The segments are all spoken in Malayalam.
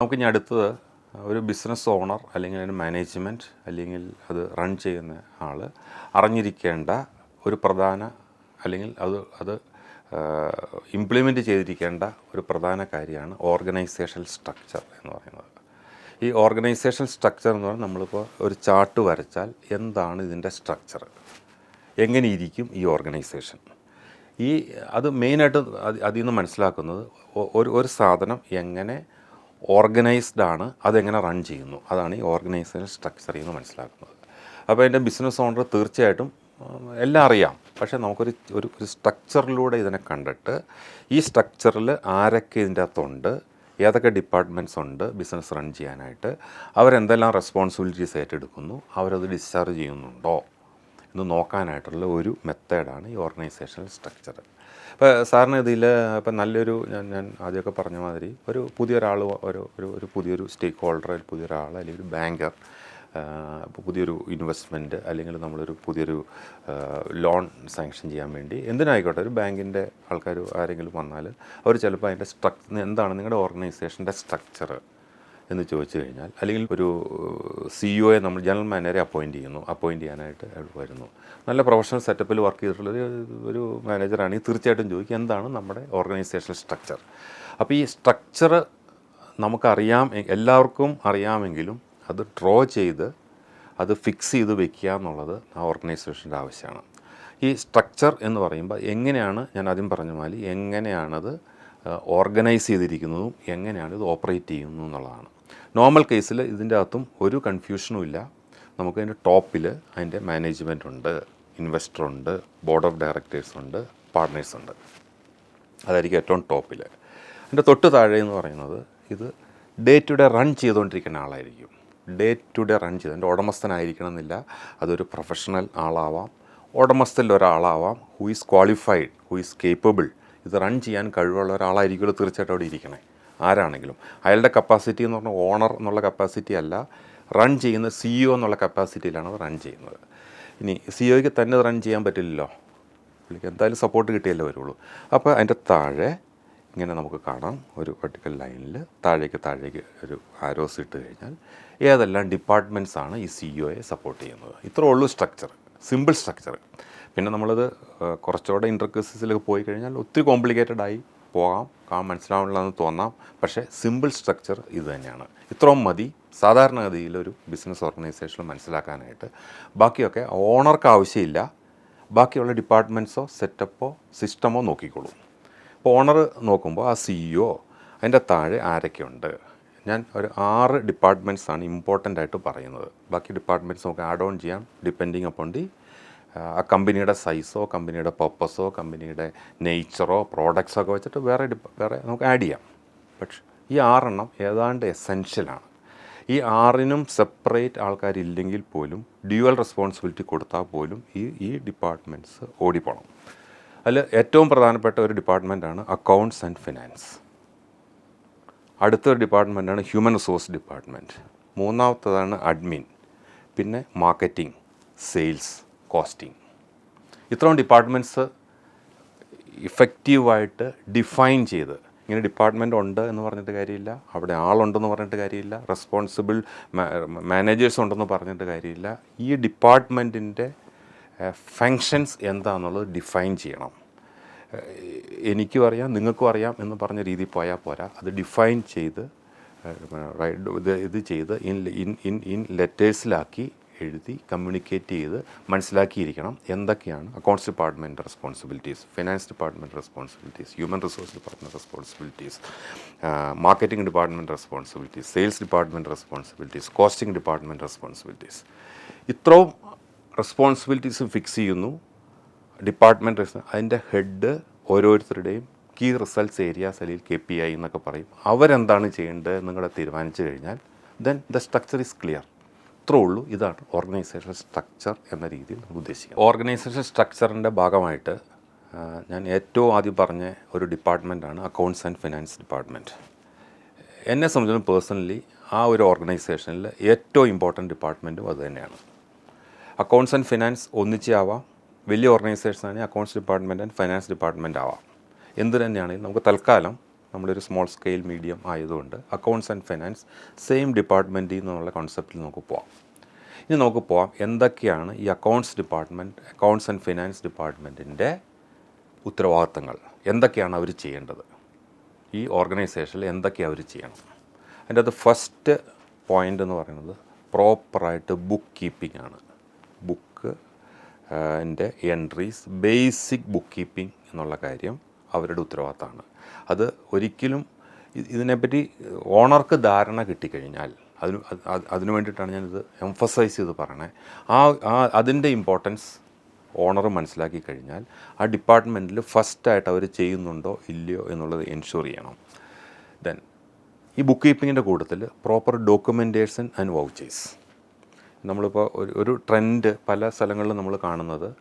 നമുക്ക് ഇനി അടുത്തത് ഒരു ബിസിനസ് ഓണർ അല്ലെങ്കിൽ അതിന് മാനേജ്മെന്റ് അല്ലെങ്കിൽ അത് റൺ ചെയ്യുന്ന ആൾ അറിഞ്ഞിരിക്കേണ്ട ഒരു പ്രധാന അല്ലെങ്കിൽ അത് അത് ഇംപ്ലിമെന്റ് ചെയ്തിരിക്കേണ്ട ഒരു പ്രധാന കാര്യമാണ് ഓർഗനൈസേഷൻ സ്ട്രക്ചർ എന്ന് പറയുന്നത്. ഈ ഓർഗനൈസേഷൻ സ്ട്രക്ചർ എന്ന് പറഞ്ഞാൽ നമ്മളിപ്പോൾ ഒരു ചാർട്ട് വരച്ചാൽ എന്താണ് ഇതിന്റെ സ്ട്രക്ചർ എങ്ങനെ ഇരിക്കും ഈ ഓർഗനൈസേഷൻ ഈ അത് മെയിനായിട്ട് അത് അതിൽ നിന്ന് മനസ്സിലാക്കുന്നത് ഒരു ഒരു സാധനം എങ്ങനെ ഓർഗനൈസ്ഡ് ആണ് അതെങ്ങനെ റൺ ചെയ്യുന്നു. അതാണ് ഈ ഓർഗനൈസേഷൻ സ്ട്രക്ചറിൽ നിന്ന് മനസ്സിലാക്കുന്നത്. അപ്പോൾ എന്റെ ബിസിനസ് ഓണർ തീർച്ചയായിട്ടും എല്ലാം അറിയാം. പക്ഷേ നമുക്കൊരു ഒരു ഒരു സ്ട്രക്ചറിലൂടെ ഇതിനെ കണ്ടിട്ട് ഈ സ്ട്രക്ചറിൽ ആരൊക്കെ ഇതിന്റെ അകത്തുണ്ട് ഏതൊക്കെ ഡിപ്പാർട്ട്മെന്റ്സ് ഉണ്ട് ബിസിനസ് റൺ ചെയ്യാനായിട്ട് അവരെന്തെല്ലാം റെസ്പോൺസിബിലിറ്റീസ് ഏറ്റെടുക്കുന്നു അവരത് ഡിസ്ചാർജ് ചെയ്യുന്നുണ്ടോ എന്ന് നോക്കാനായിട്ടുള്ള ഒരു മെത്തേഡാണ് ഈ ഓർഗനൈസേഷണൽ സ്ട്രക്ചർ. ഇപ്പോൾ സാറിന് ഇതിൽ ഇപ്പം നല്ലൊരു ഞാൻ ഞാൻ ആദ്യമൊക്കെ പറഞ്ഞ മാതിരി ഒരു പുതിയൊരാൾ ഒരു ഒരു ഒരു പുതിയൊരു സ്റ്റേക്ക് ഹോൾഡർ അല്ലെങ്കിൽ പുതിയൊരാൾ അല്ലെങ്കിൽ ഒരു ബാങ്കർ പുതിയൊരു ഇൻവെസ്റ്റ്മെന്റ് അല്ലെങ്കിൽ നമ്മളൊരു പുതിയൊരു ലോൺ സാങ്ഷൻ ചെയ്യാൻ വേണ്ടി എന്തിനായിക്കോട്ടെ ഒരു ബാങ്കിന്റെ ആൾക്കാർ ആരെങ്കിലും വന്നാൽ അവർ ചിലപ്പോൾ അതിന്റെ സ്ട്രക്ചർ എന്താണ് നിങ്ങളുടെ ഓർഗനൈസേഷന്റെ സ്ട്രക്ചർ എന്ന് ചോദിച്ചു കഴിഞ്ഞാൽ അല്ലെങ്കിൽ ഒരു സി ഒയെ നമ്മൾ ജനറൽ മാനേജറെ അപ്പോയിന്റ് ചെയ്യുന്നു അപ്പോയിന്റ് ചെയ്യാനായിട്ട് വരുന്നു. നല്ല പ്രൊഫഷണൽ സെറ്റപ്പിൽ വർക്ക് ചെയ്തിട്ടുള്ള ഒരു മാനേജറാണെങ്കിൽ തീർച്ചയായിട്ടും ചോദിക്കും എന്താണ് നമ്മുടെ ഓർഗനൈസേഷണൽ സ്ട്രക്ചർ? അപ്പോൾ ഈ സ്ട്രക്ചർ നമുക്കറിയാം എല്ലാവർക്കും അറിയാമെങ്കിലും അത് ഡ്രോ ചെയ്ത് അത് ഫിക്സ് ചെയ്ത് വെക്കുക എന്നുള്ളത് ആ ഓർഗനൈസേഷന്റെ ആവശ്യമാണ്. ഈ സ്ട്രക്ചർ എന്ന് പറയുമ്പോൾ എങ്ങനെയാണ് ഞാൻ ആദ്യം പറഞ്ഞ മാതിരി എങ്ങനെയാണത് ഓർഗനൈസ് ചെയ്തിരിക്കുന്നതും എങ്ങനെയാണ് ഇത് ഓപ്പറേറ്റ് ചെയ്യുന്നു എന്നുള്ളതാണ്. നോർമൽ കേസിൽ ഇതിന്റെ അകത്തും ഒരു കൺഫ്യൂഷനും ഇല്ല. നമുക്ക് അതിന്റെ ടോപ്പിൽ അതിന്റെ മാനേജ്മെന്റ് ഉണ്ട് ഇൻവെസ്റ്റർ ഉണ്ട് ബോർഡ് ഓഫ് ഡയറക്ടേഴ്സ് ഉണ്ട് പാർട്ട്നേഴ്സ് ഉണ്ട്. അതായിരിക്കും ഏറ്റവും ടോപ്പിൽ അതിന്റെ തൊട്ട് താഴെ എന്ന് പറയുന്നത് ഇത് ഡേ ടു ഡേ റൺ ചെയ്തുകൊണ്ടിരിക്കുന്ന ആളായിരിക്കും. ഡേ ടു ഡേ റൺ ചെയ്ത് എന്റെ ഉടമസ്ഥനായിരിക്കണം എന്നില്ല അതൊരു പ്രൊഫഷണൽ ആളാവാം. ഉടമസ്ഥയിൽ ഒരാളാവാം. Who is qualified who is capable ഇത് റൺ ചെയ്യാൻ കഴിവുള്ള ഒരാളായിരിക്കുമല്ലോ തീർച്ചയായിട്ടും അവിടെ ഇരിക്കണേ. ആരാണെങ്കിലും. അയാളുടെ കപ്പാസിറ്റി എന്ന് പറഞ്ഞാൽ ഓണർ എന്നുള്ള കപ്പാസിറ്റി അല്ല റൺ ചെയ്യുന്ന സിഇഒ എന്നുള്ള കപ്പാസിറ്റിയിലാണ് റൺ ചെയ്യുന്നത്. ഇനി സിഇഒയ്ക്ക് തന്നെ റൺ ചെയ്യാൻ പറ്റില്ലല്ലോ. പുള്ളിക്ക് എന്തായാലും സപ്പോർട്ട് കിട്ടിയല്ലേ വരുള്ളൂ. അപ്പോൾ അതിന്റെ താഴെ ഇങ്ങനെ നമുക്ക് കാണാം. ഒരു വെർട്ടിക്കൽ ലൈനിൽ താഴേക്ക് താഴേക്ക് ഒരു ആരോസ് ഇട്ട് കഴിഞ്ഞാൽ ഏതെല്ലാം ഡിപ്പാർട്ട്മെന്റ്സ് ആണ് ഈ സിഇഒയെ സപ്പോർട്ട് ചെയ്യുന്നത്. ഇത്രേ ഉള്ളൂ സ്ട്രക്ചർ സിമ്പിൾ സ്ട്രക്ചർ പിന്നെ നമ്മളത് കുറച്ചുകൂടെ ഇന്റർക്കേസസിലേക്ക് പോയി കഴിഞ്ഞാൽ ഒത്തിരി കോംപ്ലിക്കേറ്റഡ് ആയി. പോകാം കാണാൻ മനസ്സിലാവണില്ലെന്ന് തോന്നാം. പക്ഷേ സിമ്പിൾ സ്ട്രക്ചർ ഇത് തന്നെയാണ്. ഇത്രയും മതി. സാധാരണഗതിയിൽ ഒരു ബിസിനസ് ഓർഗനൈസേഷൻ മനസ്സിലാക്കാനായിട്ട്. ബാക്കിയൊക്കെ ഓണർക്ക് ആവശ്യമില്ല. ബാക്കിയുള്ള ഡിപ്പാർട്ട്മെന്റ്സോ സെറ്റപ്പോ സിസ്റ്റമോ നോക്കിക്കോളൂ. ഇപ്പോൾ ഓണർ നോക്കുമ്പോൾ ആ സിഇഒ അതിന്റെ താഴെ ആരൊക്കെയുണ്ട്? ഞാൻ ഒരു ആറ് ഡിപ്പാർട്ട്മെന്റ്സാണ് ഇമ്പോർട്ടന്റ് ആയിട്ട് പറയുന്നത്. ബാക്കി ഡിപ്പാർട്ട്മെന്റ്സ് നമുക്ക് ആഡ് ഓൺ ചെയ്യാം ഡിപ്പെൻഡിങ് അപ്പോൺ ദി ആ കമ്പനിയുടെ സൈസോ കമ്പനിയുടെ പർപ്പസോ കമ്പനിയുടെ നേച്ചറോ പ്രോഡക്ട്സോ ഒക്കെ വെച്ചിട്ട് വേറെ വേറെ നമുക്ക് ആഡ് ചെയ്യാം. പക്ഷെ ഈ ആറെണ്ണം ഏതാണ്ട് എസെൻഷ്യലാണ് ഈ ആറിനും സെപ്പറേറ്റ് ആൾക്കാരില്ലെങ്കിൽ പോലും ഡ്യുവൽ റെസ്പോൺസിബിലിറ്റി കൊടുത്താൽ പോലും ഈ ഈ ഡിപ്പാർട്ട്മെന്റ്സ് ഓടിപ്പോണം. അതിൽ ഏറ്റവും പ്രധാനപ്പെട്ട ഒരു ഡിപ്പാർട്ട്മെന്റാണ് അക്കൗണ്ട്സ് ആൻഡ് ഫിനാൻസ് അടുത്തൊരു ഡിപ്പാർട്ട്മെന്റാണ് ഹ്യൂമൻ റിസോഴ്സ് ഡിപ്പാർട്ട്മെന്റ് മൂന്നാമത്തതാണ് അഡ്മിൻ പിന്നെ മാർക്കറ്റിംഗ് സെയിൽസ് കോസ്റ്റിംഗ് ഇത്രയും ഡിപ്പാർട്ട്മെന്റ്സ് ഇഫക്റ്റീവായിട്ട് ഡിഫൈൻ ചെയ്ത്. ഇങ്ങനെ ഡിപ്പാർട്ട്മെന്റ് ഉണ്ട് എന്ന് പറഞ്ഞിട്ട് കാര്യമില്ല. അവിടെ ആളുണ്ടെന്ന് പറഞ്ഞിട്ട് കാര്യമില്ല. റെസ്പോൺസിബിൾ മാനേജേഴ്സ് ഉണ്ടെന്ന് പറഞ്ഞിട്ട് കാര്യമില്ല. ഈ ഡിപ്പാർട്ട്മെന്റിന്റെ ഫങ്ഷൻസ് എന്താണെന്നുള്ളത് ഡിഫൈൻ ചെയ്യണം. എനിക്കും അറിയാം നിങ്ങൾക്കും അറിയാം എന്ന് പറഞ്ഞ രീതിയിൽ പോയാൽ പോരാ. അത് ഡിഫൈൻ ചെയ്ത് ഇത് ചെയ്ത് ഇൻ ഇൻ ഇൻ ഇൻ ലെറ്റേഴ്സിലാക്കി എഴുതി കമ്മ്യൂണിക്കേറ്റ് ചെയ്ത് മനസ്സിലാക്കിയിരിക്കണം. എന്തൊക്കെയാണ്? Accounts department responsibilities finance department responsibilities human resource department responsibilities marketing department responsibilities sales department responsibilities costing department responsibilities ഇത്രയും റെസ്പോൺസിബിലിറ്റീസ് ഫിക്സ് ചെയ്യുന്നു. ഡിപ്പാർട്ട്മെന്റ് അതിന്റെ ഹെഡ് ഓരോരുത്തരുടെയും കീ റിസൾട്ട്സ് ഏരിയാസ് അല്ലെങ്കിൽ കെ പി ഐ എന്നൊക്കെ പറയും. അവരെന്താണ് ചെയ്യേണ്ടത് നിങ്ങളെ തീരുമാനിച്ചു കഴിഞ്ഞാൽ then the structure is clear ഇത്രേ ഉള്ളൂ ഇതാണ് ഓർഗനൈസേഷൻ സ്ട്രക്ചർ എന്ന രീതിയിൽ നമ്മൾ ഉദ്ദേശിക്കുന്നത്. ഓർഗനൈസേഷൻ സ്ട്രക്ചറിന്റെ ഭാഗമായിട്ട് ഞാൻ ഏറ്റവും ആദ്യം പറഞ്ഞ ഒരു ഡിപ്പാർട്ട്മെന്റാണ് അക്കൗണ്ട്സ് ആൻഡ് ഫിനാൻസ് ഡിപ്പാർട്ട്മെന്റ് എന്നെ സംബന്ധിച്ചിടത്തോളം പേഴ്സണലി ആ ഒരു ഓർഗനൈസേഷനിൽ ഏറ്റവും ഇമ്പോർട്ടന്റ് ഡിപ്പാർട്ട്മെന്റും അത് തന്നെയാണ്. അക്കൗണ്ട്സ് ആൻഡ് ഫിനാൻസ് ഒന്നിച്ചേ ആവാം. വലിയ ഓർഗനൈസേഷൻ ആണെങ്കിൽ accounts department and finance department ആവാം. എന്ത് തന്നെയാണെങ്കിലും നമുക്ക് തൽക്കാലം നമ്മളൊരു സ്മോൾ സ്കെയിൽ മീഡിയം ആയതുകൊണ്ട് അക്കൗണ്ട്സ് ആൻഡ് ഫിനാൻസ് സെയിം ഡിപ്പാർട്ട്മെന്റിൽ നിന്നുള്ള കോൺസെപ്റ്റിൽ നമുക്ക് പോവാം. ഇനി നമുക്ക് പോവാം എന്തൊക്കെയാണ് ഈ accounts department accounts and finance ഡിപ്പാർട്ട്മെന്റിന്റെ ഉത്തരവാദിത്തങ്ങൾ? എന്തൊക്കെയാണ് അവർ ചെയ്യേണ്ടത്? ഈ ഓർഗനൈസേഷനിൽ എന്തൊക്കെയാണ് അവർ ചെയ്യണം? അതിന്റെ അത് ഫസ്റ്റ് പോയിന്റ് എന്ന് പറയുന്നത് പ്രോപ്പറായിട്ട് ബുക്ക് കീപ്പിംഗ് ആണ്. ബുക്ക് എന്റെ എൻട്രീസ് ബേസിക് ബുക്ക് കീപ്പിംഗ് എന്നുള്ള കാര്യം അവരുടെ ഉത്തരവാദിത്തമാണ്. അത് ഒരിക്കലും ഇതിനെപ്പറ്റി ഓണർക്ക് ധാരണ കിട്ടിക്കഴിഞ്ഞാൽ അതിന് അതിനു അത് അതിന് വേണ്ടിയിട്ടാണ് ഞാനിത് എംഫസൈസ് ചെയ്ത് പറയണേ. ആ ആ അതിന്റെ ഇമ്പോർട്ടൻസ് ഓണർ മനസ്സിലാക്കി കഴിഞ്ഞാൽ ആ ഡിപ്പാർട്ട്മെന്റിൽ ഫസ്റ്റായിട്ട് അവർ ചെയ്യുന്നുണ്ടോ ഇല്ലയോ എന്നുള്ളത് എൻഷുർ ചെയ്യണം. ദെൻ ഈ ബുക്ക് കീപ്പിങ്ങിന്റെ കൂട്ടത്തിൽ പ്രോപ്പർ ഡോക്യുമെന്റേഷൻ ആൻഡ് വൗച്ചേഴ്സ്. നമ്മളിപ്പോൾ ഒരു ഒരു ട്രെൻഡ് പല സ്ഥലങ്ങളിലും നമ്മൾ കാണുന്നത്.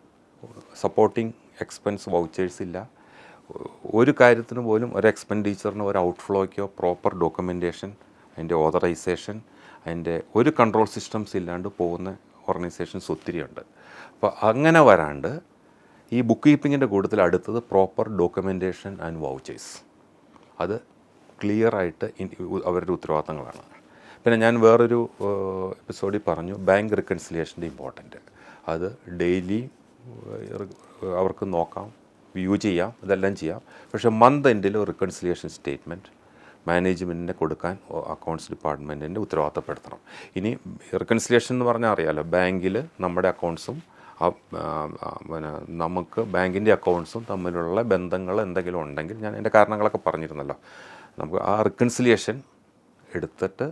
സപ്പോർട്ടിംഗ് എക്സ്പെൻസ് വൗച്ചേഴ്സ് ഇല്ല. ഒരു കാര്യത്തിന് പോലും ഒരു എക്സ്പെൻഡിച്ചറിന് ഒരു ഔട്ട്ഫ്ലോയ്ക്കോ പ്രോപ്പർ ഡോക്യുമെന്റേഷൻ അതിന്റെ ഓതറൈസേഷൻ അതിന്റെ ഒരു കൺട്രോൾ സിസ്റ്റംസ് ഇല്ലാണ്ട് പോകുന്ന ഓർഗനൈസേഷൻസ് ഒത്തിരിയുണ്ട് അപ്പോൾ അങ്ങനെ വരാണ്ട് ഈ ബുക്ക് കീപ്പിങ്ങിന്റെ കൂട്ടത്തിൽ അടുത്തത് പ്രോപ്പർ ഡോക്യുമെന്റേഷൻ ആൻഡ് വൗച്ചേഴ്സ് അത് ക്ലിയർ ആയിട്ട് അവരുടെ ഉത്തരവാദിത്തങ്ങളാണ്. പിന്നെ ഞാൻ വേറൊരു എപ്പിസോഡിൽ പറഞ്ഞു ബാങ്ക് റിക്കൺസിലിയേഷന്റെ ഇമ്പോർട്ടന്റ് അത് ഡെയിലി അവർക്ക് നോക്കാം. വ്യൂ ചെയ്യാം ഇതെല്ലാം ചെയ്യാം. പക്ഷേ മന്ത് എൻഡിൽ റിക്കൺസിലിയേഷൻ സ്റ്റേറ്റ്മെന്റ് മാനേജ്മെന്റിനെ കൊടുക്കാൻ അക്കൗണ്ട്സ് ഡിപ്പാർട്ട്മെന്റിന്റെ ഉത്തരവാദിത്തപ്പെടുത്തണം. ഇനി റിക്കൺസിലിയേഷൻ എന്ന് പറഞ്ഞാൽ അറിയാമല്ലോ ബാങ്കിൽ നമ്മുടെ അക്കൗണ്ട്സും പിന്നെ നമുക്ക് ബാങ്കിന്റെ അക്കൗണ്ട്സും തമ്മിലുള്ള ബന്ധങ്ങൾ എന്തെങ്കിലും ഉണ്ടെങ്കിൽ ഞാൻ എന്റെ കാരണങ്ങളൊക്കെ പറഞ്ഞിരുന്നല്ലോ. നമുക്ക് ആ റിക്കൺസിലിയേഷൻ എടുത്തിട്ട്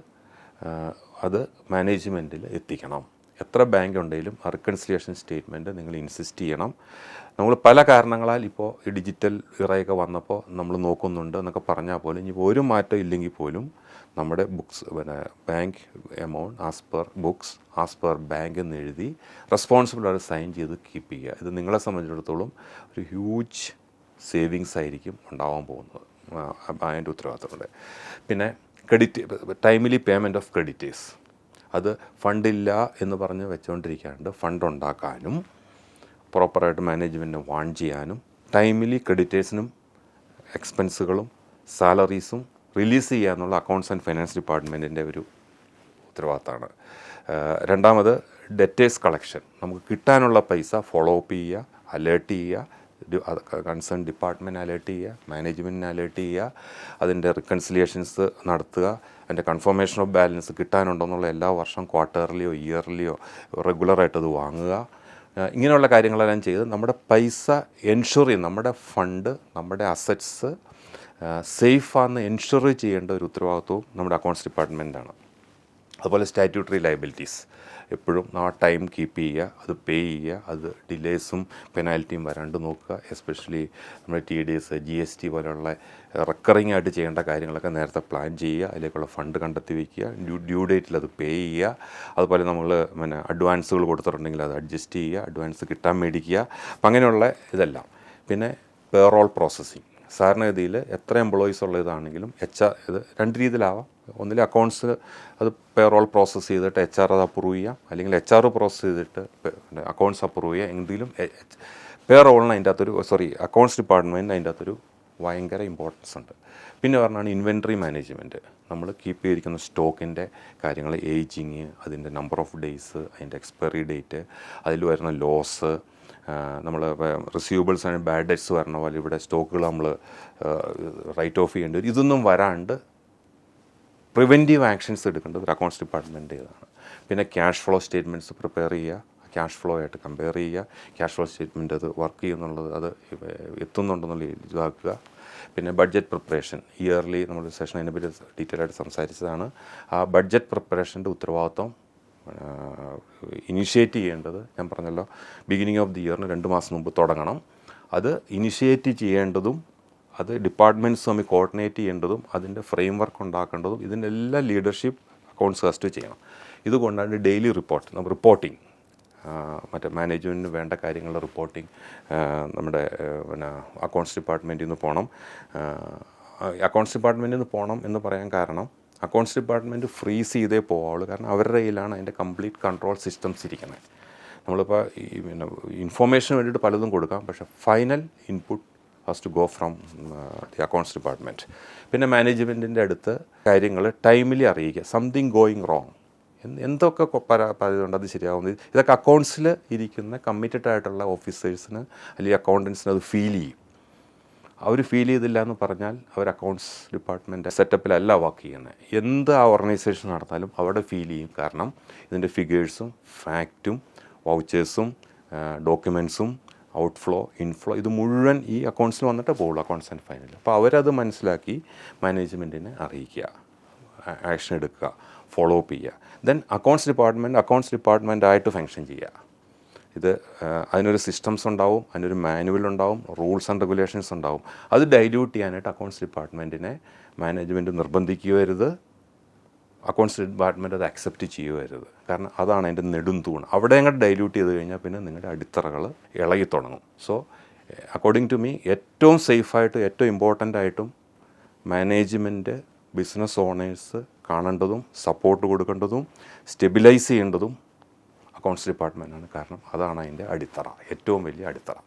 അത് മാനേജ്മെന്റിൽ എത്തിക്കണം. എത്ര ബാങ്ക് ഉണ്ടെങ്കിലും ആ റിക്കൺസിലിയേഷൻ സ്റ്റേറ്റ്മെന്റ് നിങ്ങൾ ഇൻസിസ്റ്റ് ചെയ്യണം. നമ്മൾ പല കാരണങ്ങളാൽ ഇപ്പോൾ ഈ ഡിജിറ്റൽ ഇറയൊക്കെ വന്നപ്പോൾ നമ്മൾ നോക്കുന്നുണ്ട് എന്നൊക്കെ പറഞ്ഞാൽ പോലും ഇനി ഒരു മാറ്റം ഇല്ലെങ്കിൽ പോലും നമ്മുടെ ബുക്സ് പിന്നെ bank amount as per books as per bank എന്ന് എഴുതി റെസ്പോൺസിബിൾ ആയിട്ട് സൈൻ ചെയ്ത് കീപ്പ് ചെയ്യുക. ഇത് നിങ്ങളെ സംബന്ധിച്ചിടത്തോളം ഒരു ഹ്യൂജ് സേവിങ്സ് ആയിരിക്കും ഉണ്ടാവാൻ പോകുന്നത്. അതിന്റെ ഉത്തരവാദിത്തമുണ്ട് പിന്നെ credit timely payment of creditors അത് ഫണ്ടില്ല എന്ന് പറഞ്ഞ് വെച്ചുകൊണ്ടിരിക്കാണ്ട് ഫണ്ട് ഉണ്ടാക്കാനും പ്രോപ്പറായിട്ട് മാനേജ്മെന്റിനെ വാൺ ചെയ്യാനും ടൈമിലി ക്രെഡിറ്റേഴ്സിനും എക്സ്പെൻസുകളും സാലറീസും റിലീസ് ചെയ്യുക എന്നുള്ള അക്കൗണ്ട്സ് ആൻഡ് ഫൈനാൻസ് ഡിപ്പാർട്ട്മെന്റിന്റെ ഒരു ഉത്തരവാദിത്തമാണ്. രണ്ടാമത് ഡെറ്റേഴ്സ് കളക്ഷൻ. നമുക്ക് കിട്ടാനുള്ള പൈസ ഫോളോ അപ്പ് ചെയ്യുക അലേർട്ട് ചെയ്യുക കൺസേൺ ഡിപ്പാർട്ട്മെന്റ് അലേർട്ട് ചെയ്യുക മാനേജ്മെന്റിന് അലേർട്ട് ചെയ്യുക അതിന്റെ റിക്കൺസിലിയേഷൻസ് നടത്തുക അതിന്റെ കൺഫർമേഷൻ ഓഫ് ബാലൻസ് കിട്ടാനുണ്ടോ എന്നുള്ള എല്ലാ വർഷം ക്വാർട്ടർലിയോ ഇയർലിയോ റെഗുലറായിട്ട് അത് വാങ്ങുക. ഇങ്ങനെയുള്ള കാര്യങ്ങളെല്ലാം ചെയ്ത് നമ്മുടെ പൈസ എൻഷുർ ചെയ്യും നമ്മുടെ ഫണ്ട് നമ്മുടെ അസറ്റ്സ് സേഫാന്ന് എൻഷുർ ചെയ്യേണ്ട ഒരു ഉത്തരവാദിത്വവും നമ്മുടെ അക്കൗണ്ട്സ് ഡിപ്പാർട്ട്മെന്റാണ് അതുപോലെ സ്റ്റാറ്റ്യൂട്ടറി ലയബിലിറ്റീസ് എപ്പോഴും ആ ടൈം കീപ്പ് ചെയ്യുക അത് പേ ചെയ്യുക അത് ഡിലേസും പെനാൽറ്റിയും വരാണ്ട് നോക്കുക. എസ്പെഷ്യലി നമ്മുടെ T D S G S T പോലെയുള്ള റെക്കറിങ് ആയിട്ട് ചെയ്യേണ്ട കാര്യങ്ങളൊക്കെ നേരത്തെ പ്ലാൻ ചെയ്യുക അതിലേക്കുള്ള ഫണ്ട് കണ്ടെത്തി വയ്ക്കുക ഡ്യൂ ഡ്യൂ ഡേറ്റിൽ അത് പേ ചെയ്യുക. അതുപോലെ നമ്മൾ പിന്നെ അഡ്വാൻസുകൾ കൊടുത്തിട്ടുണ്ടെങ്കിൽ അത് അഡ്ജസ്റ്റ് ചെയ്യുക അഡ്വാൻസ് കിട്ടാൻ മേടിക്കുക. അപ്പം അങ്ങനെയുള്ള ഇതെല്ലാം. പിന്നെ പേറോൾ പ്രോസസ്സിങ് സാധാരണഗതിയിൽ എത്ര എംപ്ലോയീസ് ഉള്ള ഇതാണെങ്കിലും എച്ച് ഇത് രണ്ട് രീതിയിലാവാം. ഒന്നിൽ അക്കൗണ്ട്സ് അത് പേറോൾ പ്രോസസ്സ് ചെയ്തിട്ട് എച്ച് ആർ അത് അപ്രൂവ് ചെയ്യാം. അല്ലെങ്കിൽ എച്ച് ആർ പ്രോസസ്സ് ചെയ്തിട്ട് അക്കൗണ്ട്സ് അപ്രൂവ് ചെയ്യാം. എന്തെങ്കിലും പേറോളിന് അതിന്റെ അകത്തൊരു സോറി അക്കൗണ്ട്സ് ഡിപ്പാർട്ട്മെന്റിന് അതിന്റെ അകത്തൊരു ഭയങ്കര ഇമ്പോർട്ടൻസ് ഉണ്ട്. പിന്നെ പറഞ്ഞാണ് ഇൻവെൻട്രി മാനേജ്മെന്റ് നമ്മൾ കീപ്പ് ചെയ്തിരിക്കുന്ന സ്റ്റോക്കിന്റെ കാര്യങ്ങൾ ഏജിങ് അതിന്റെ നമ്പർ ഓഫ് ഡേയ്സ് അതിന്റെ എക്സ്പയറി ഡേറ്റ് അതിൽ വരുന്ന ലോസ് നമ്മൾ റിസീവബിൾസ് ആൻഡ് ബാഡ് ഡെറ്റ്സ് വരണ പോലെ ഇവിടെ സ്റ്റോക്കുകൾ നമ്മൾ റൈറ്റ് ഓഫ് ചെയ്യേണ്ടി വരും. ഇതൊന്നും വരാണ്ട് പ്രിവെന്റീവ് ആക്ഷൻസ് എടുക്കേണ്ടത് ഒരു അക്കൗണ്ട്സ് ഡിപ്പാർട്ട്മെന്റേതാണ് പിന്നെ ക്യാഷ് ഫ്ലോ സ്റ്റേറ്റ്മെന്റ്സ് പ്രിപ്പയർ ചെയ്യുക ക്യാഷ് ഫ്ലോ ആയിട്ട് കമ്പയർ ചെയ്യുക ക്യാഷ് ഫ്ലോ സ്റ്റേറ്റ്മെന്റ് അത് വർക്ക് ചെയ്യുന്നുള്ളത് അത് എത്തുന്നുണ്ടെന്നുള്ള ഇതാക്കുക. പിന്നെ ബഡ്ജറ്റ് പ്രിപ്പറേഷൻ ഇയർലി നമ്മൾ സെഷൻ അതിനെപ്പറ്റി ഡീറ്റെയിൽ ആയിട്ട് സംസാരിച്ചതാണ്. ആ ബഡ്ജറ്റ് പ്രിപ്പറേഷന്റെ ഉത്തരവാദിത്വം ഇനിഷ്യേറ്റ് ചെയ്യേണ്ടത് ഞാൻ പറഞ്ഞല്ലോ ബിഗിനിങ് ഓഫ് ദി ഇയറിന് രണ്ട് മാസം മുമ്പ് തുടങ്ങണം. അത് ഇനിഷ്യേറ്റ് ചെയ്യേണ്ടതും അത് ഡിപ്പാർട്ട്മെന്റ്സ് തമ്മിൽ കോർഡിനേറ്റ് ചെയ്യേണ്ടതും അതിന്റെ ഫ്രെയിം വർക്ക് ഉണ്ടാക്കേണ്ടതും ഇതിന്റെ എല്ലാ ലീഡർഷിപ്പ് അക്കൗണ്ട്സ് കസ്റ്റ് ചെയ്യണം. ഇതുകൊണ്ടാണ് ഡെയിലി റിപ്പോർട്ട് റിപ്പോർട്ടിംഗ് മറ്റേ മാനേജ്മെന്റിന് വേണ്ട കാര്യങ്ങളുടെ റിപ്പോർട്ടിംഗ് നമ്മുടെ പിന്നെ അക്കൗണ്ട്സ് ഡിപ്പാർട്ട്മെന്റിൽ നിന്ന് പോകണം അക്കൗണ്ട്സ് ഡിപ്പാർട്ട്മെന്റിൽ നിന്ന് പോകണം എന്ന് പറയാൻ കാരണം അക്കൗണ്ട്സ് ഡിപ്പാർട്ട്മെന്റ് ഫ്രീസ് ചെയ്തേ പോവുള്ളൂ കാരണം അവരുടെ കയ്യിലാണ് അതിന്റെ കംപ്ലീറ്റ് കൺട്രോൾ സിസ്റ്റംസ് ഇരിക്കുന്നത്. നമ്മളിപ്പോൾ ഈ പിന്നെ ഇൻഫോർമേഷന് വേണ്ടിയിട്ട് പലതും കൊടുക്കാം. പക്ഷേ final input has to go from the accounts department പിന്നെ മാനേജ്മെന്റിന്റെ അടുത്ത് കാര്യങ്ങൾ ടൈമിലി അറിയിക്കുക. സംതിങ് ഗോയിങ് റോങ് എന്തൊക്കെ പരാതിയുണ്ട് അത് ശരിയാവുന്നത്? ഇതൊക്കെ അക്കൗണ്ട്സിൽ ഇരിക്കുന്ന കമ്മിറ്റഡ് ആയിട്ടുള്ള ഓഫീസേഴ്സിന് അല്ലെങ്കിൽ അക്കൗണ്ടൻസിന് അത് ഫീൽ ചെയ്യും. അവർ ഫീൽ ചെയ്തില്ല എന്ന് പറഞ്ഞാൽ അവർ അക്കൗണ്ട്സ് ഡിപ്പാർട്ട്മെന്റ് സെറ്റപ്പിലല്ല വർക്ക് ചെയ്യുന്നത് എന്ത് ആ ഓർഗനൈസേഷൻ നടത്താലും അവിടെ ഫീൽ ചെയ്യും. കാരണം ഇതിന്റെ ഫിഗേഴ്സും ഫാക്റ്റും വൗച്ചേഴ്സും ഡോക്യുമെൻസും ഔട്ട്ഫ്ലോ ഇൻഫ്ലോ ഇത് മുഴുവൻ ഈ അക്കൗണ്ട്സിൽ വന്നിട്ട് പോകുള്ളൂ അക്കൗണ്ട്സ് ആൻഡ് ഫൈനൽ അപ്പോൾ അവരത് മനസ്സിലാക്കി മാനേജ്മെന്റിനെ അറിയിക്കുക ആക്ഷൻ എടുക്കുക ഫോളോ അപ്പ് ചെയ്യുക. Then accounts department accounts department ആയിട്ട് ഫങ്ഷൻ ചെയ്യുക. ഇത് അതിനൊരു സിസ്റ്റംസ് ഉണ്ടാവും അതിനൊരു മാനുവൽ ഉണ്ടാവും റൂൾസ് ആൻഡ് റെഗുലേഷൻസ് ഉണ്ടാവും. അത് ഡൈല്യൂട്ട് ചെയ്യാനായിട്ട് അക്കൗണ്ട്സ് ഡിപ്പാർട്ട്മെന്റിനെ മാനേജ്മെന്റ് നിർബന്ധിക്കുകയരുത്. അക്കൗണ്ട്സ് ഡിപ്പാർട്ട്മെന്റ് അത് അക്സെപ്റ്റ് ചെയ്യുമായിരുന്നത് കാരണം അതാണ് അതിന്റെ തൂണ്. അവിടെ അങ്ങോട്ട് ഡൈല്യൂട്ട് ചെയ്ത് കഴിഞ്ഞാൽ പിന്നെ നിങ്ങളുടെ അടിത്തറകൾ ഇളകി തുടങ്ങും. സോ അക്കോർഡിംഗ് ടു മീ ഏറ്റവും സേഫായിട്ടും ഏറ്റവും ഇമ്പോർട്ടന്റ് ആയിട്ടും മാനേജ്മെന്റ് ബിസിനസ് ഓണേഴ്സ് കാണേണ്ടതും സപ്പോർട്ട് കൊടുക്കേണ്ടതും സ്റ്റെബിലൈസ് ചെയ്യേണ്ടതും അക്കൗണ്ട്സ് ഡിപ്പാർട്ട്മെന്റാണ് കാരണം അതാണ് അതിന്റെ അടിത്തറ. ഏറ്റവും വലിയ അടിത്തറ.